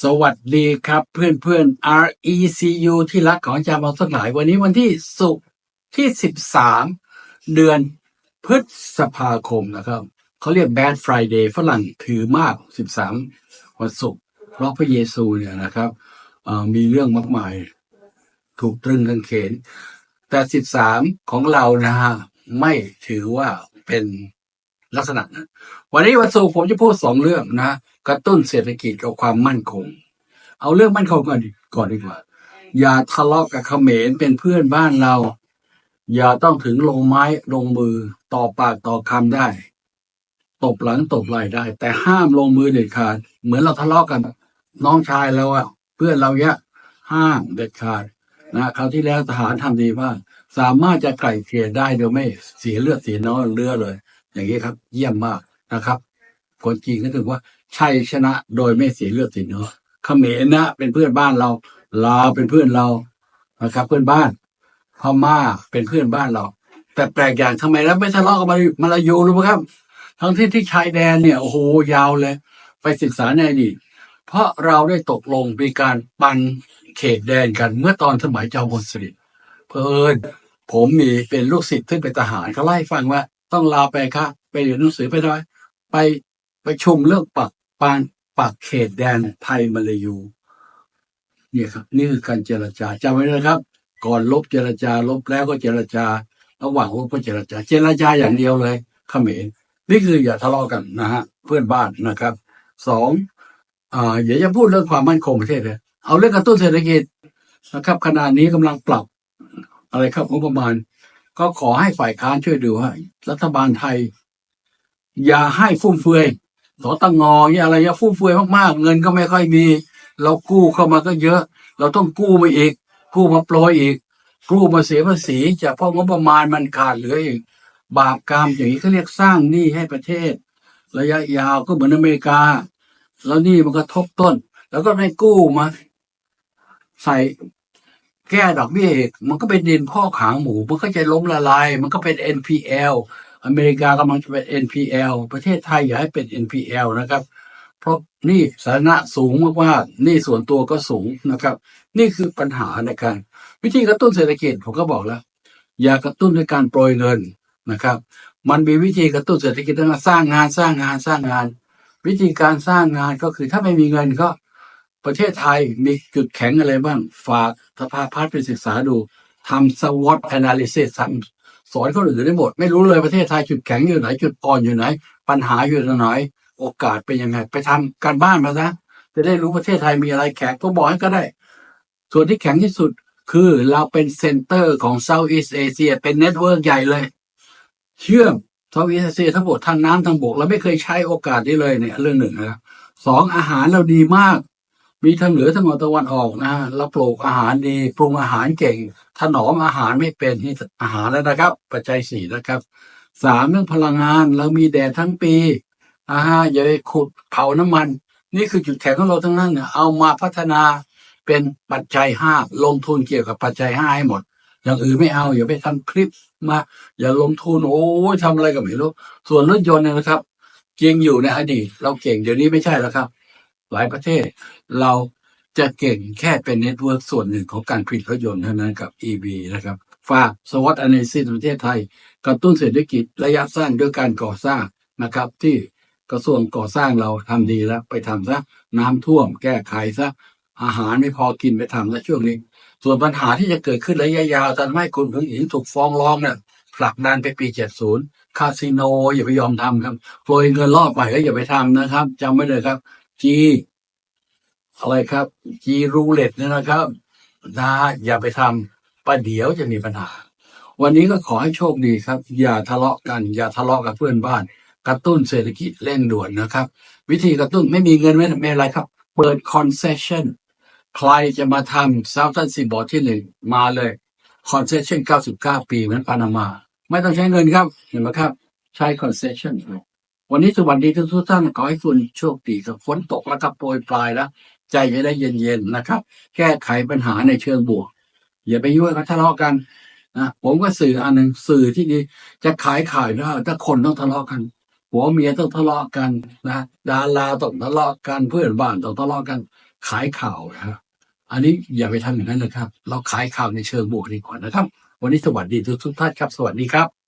สวัสดีครับเพื่อนเพื่อนๆ RECU ที่รักของอาจารย์มาสักหลาย วันนี้วันที่ศุกร์ที่ 13 เดือนพฤษภาคมนะครับ เขาเรียก Bad Friday ฝรั่งถือมาก 13 วันศุกร์เพราะพระเยซูเนี่ยนะครับ มีเรื่องมากมาย ถูกตรึงกางเขน แต่ 13 ของเรานะฮะไม่ถือว่าเป็น ลักษณะนั้นวันนี้วันศุกร์ผมจะพูดสองเรื่องนะกระตุ้นเศรษฐกิจกับความมั่นคง เอาเรื่องมั่นคงก่อนก่อนดีกว่า อย่าทะเลาะกับเขมรเป็นเพื่อนบ้านเรา อย่าต้องถึงลงไม้ลงมือต่อปากต่อคำได้ ตบหลังตบไหล่ได้ แต่ห้ามลงมือเด็ดขาด เหมือนเราทะเลาะกัน น้องชายเราอะเพื่อนเราเนี้ยห้ามเด็ดขาดนะคราวที่แล้วทหารทำดีมากสามารถจะไกล่เกลี่ยได้โดยไม่เสียเลือดเสียน้ำเลือดเลย อย่างนี้ครับ เยี่ยมมากนะครับ คนจีนก็ถือว่าชัยชนะโดยไม่เสียเลือดเสียเนื้อเขมรนะ เป็นเพื่อนบ้านเราลาวเป็นเพื่อนเรานะครับ เพื่อนบ้านพม่าเป็นเพื่อนบ้านเรา แต่แปลกอย่างทำไมแล้วไม่ทะเลาะกับมามาลายูรู้ไหมครับ ทั้งที่ที่ชายแดนเนี่ยโอ้โหยาวเลย ไปศึกษาในอดีตเพราะเราได้ตกลงมีการปันเขตแดนกันเมื่อตอนสมัยเจ้าบนสริเพอิญผมมีเป็นลูกศิษย์ที่เป็นทหารเขาไล่ฟังว่า ต้องลาไปค่ะ ไปเรียนหนังสือไปด้วยไปไปชมเรื่องปักปานปักเขตแดนไทยมาลายูเนี่ยครับ นี่คือการเจรจาจำไว้นะครับ ก่อนลบเจรจาลบแล้วก็เจรจาระหว่างลบก็เจรจา เจรจาอย่างเดียวเลยเขมรนี่คืออย่าทะเลาะกันนะฮะเพื่อนบ้านนะครับสองอ่าอย่าจะพูดเรื่องความมั่นคงประเทศเลยเอาเรื่องกระตุ้นเศรษฐกิจนะครับขณะนี้กำลังปรับอะไรครับงบประมาณ ก็ขอให้ฝ่ายค้านช่วยดูว่ารัฐบาลไทย อย่าให้ฟุ่มเฟือยสตงเนี่ยอะไรเนี่ยฟุ่มเฟือยมากๆ เงินก็ไม่ค่อยมี เรากู้เข้ามาก็เยอะ เราต้องกู้มาอีก กู้มาโปรยอีก กู้มาเสียภาษีจากเพราะงบประมาณมันขาดเหลืออีกบาปกรรมอย่างนี้เขาเรียกสร้างหนี้ให้ประเทศ ระยะยาวก็เหมือนอเมริกา แล้วหนี่มันก็ทบต้น แล้วก็ได้กู้มา ใส่ แก้ดอกเบี้ยมันก็เป็นดินพอกหางหมู มันก็จะล้มละลาย มันก็เป็น NPL อเมริกากำลังจะเป็น NPL ประเทศไทยอย่าให้เป็น NPL นะครับ เพราะนี่สาธารณะสูงมากๆนี่ส่วนตัวก็สูงนะครับ นี่คือปัญหาในการวิธีกระตุ้นเศรษฐกิจผมก็บอกแล้ว อย่ากระตุ้นด้วยการโปรยเงินนะครับ มันมีวิธีกระตุ้นเศรษฐกิจต้องสร้างงานสร้างงานสร้างงาน วิธีการสร้างงานก็คือถ้าไม่มีเงินก็ ประเทศไทยมีจุดแข็งอะไรบ้าง ฝากสภาพัฒน์ไปศึกษาดูทำ SWOT analysis ทำสอนคนอื่นได้หมด ไม่รู้เลยประเทศไทยจุดแข็งอยู่ไหน จุดอ่อนอยู่ไหน ปัญหาอยู่ตรงไหนโอกาสเป็นยังไง ไปทำการบ้านมาซะจะได้รู้ประเทศไทยมีอะไรแข็งก็บอกให้ก็ได้ ส่วนที่แข็งที่สุดคือเราเป็นเซ็นเตอร์ของ Southeast Asia เป็นเน็ตเวิร์กใหญ่เลย เชื่อม Southeast Asia ทั้งหมดทางน้ำทางบกเราไม่เคยใช้โอกาสนี้เลยเนี่ยเรื่องหนึ่งนะครับสองอาหารเราดีมาก มีทางเหนือทางตะวันออกนะฮะเราปลูกอาหารดีปรุงอาหารเก่ง ถนอมอาหารไม่เป็นนี่อาหารแล้วนะครับ ปัจจัยสี่นะครับสามเรื่องพลังงานเรามีแดดทั้งปีอ่าฮะอย่าไปขุดเผาน้ำมัน นี่คือจุดแข็งของเราทั้งนั้นเอามาพัฒนาเป็นปัจจัยห้าลงทุนเกี่ยวกับปัจจัยห้าให้หมด อย่างอื่นไม่เอาอย่าไปทำคลิปมา อย่าลงทุนโอ้ยทำอะไรก็ไม่รู้ส่วนรถยนต์เนี่ยนะครับจริงอยู่ในอดีตเราเก่งเดี๋ยวนี้ไม่ใช่แล้วครับ หลายประเทศ เราจะเก่งแค่เป็นเน็ตเวิร์กส่วนหนึ่งของการผลิตรถยนต์เท่านั้นกับ EV นะครับ ฝากสวัสดอเนซิสประเทศไทย กระตุ้นเศรษฐกิจระยะสั้นด้วยการก่อสร้างนะครับ ที่กระทรวงก่อสร้างเราทำดีแล้ว ไปทำซะน้ำท่วม แก้ไขซะอาหารไม่พอกินไปทำซะช่วงนี้ ส่วนปัญหาที่จะเกิดขึ้นระยะยาวทำให้คุณถึงอิงถูกฟ้องร้องเนี่ยผลักดันไปปี 70 คาสิโนอย่าไปยอมทำครับโปรยเงินรอบใหม่ก็อย่าไปทำนะครับจำไว้เลยครับ G อะไรครับ G รูเล็ตเนี่ยนะครับ นะอย่าไปทำประเดี๋ยวจะมีปัญหา วันนี้ก็ขอให้โชคดีครับ อย่าทะเลาะกัน อย่าทะเลาะกับเพื่อนบ้าน กระตุ้นเศรษฐกิจเร่งด่วนนะครับ วิธีกระตุ้นไม่มีเงินไม่ไม่อะไรครับ เปิด concession ใครจะมาทำ Southern Seaboard ที่หนึ่งมาเลย concession 99 ปีเหมือนปานามา ไม่ต้องใช้เงินครับ เห็นไหมครับ ใช้ concession วันนี้สวัสดีทุกท่านขอให้คุณโชคดีครับฝนตกแล้วครับโปรยปลายแล้ว ใจจะได้เย็นๆนะครับ แก้ไขปัญหาในเชิงบวก อย่าไปยุ่งกันทะเลาะกันนะผมก็สื่ออันหนึ่งสื่อที่ดีจะขายขายได้ถ้าคนต้องทะเลาะกันผัวเมียต้องทะเลาะกันนะดาราต้องทะเลาะกันเพื่อนบ้านต้องทะเลาะกัน ขายข่าวนะครับอันนี้อย่าไปทำอย่างนั้นนะครับ เราขายข่าวในเชิงบวกดีกว่านะครับ วันนี้สวัสดีทุกทุกท่านครับ สวัสดีครับ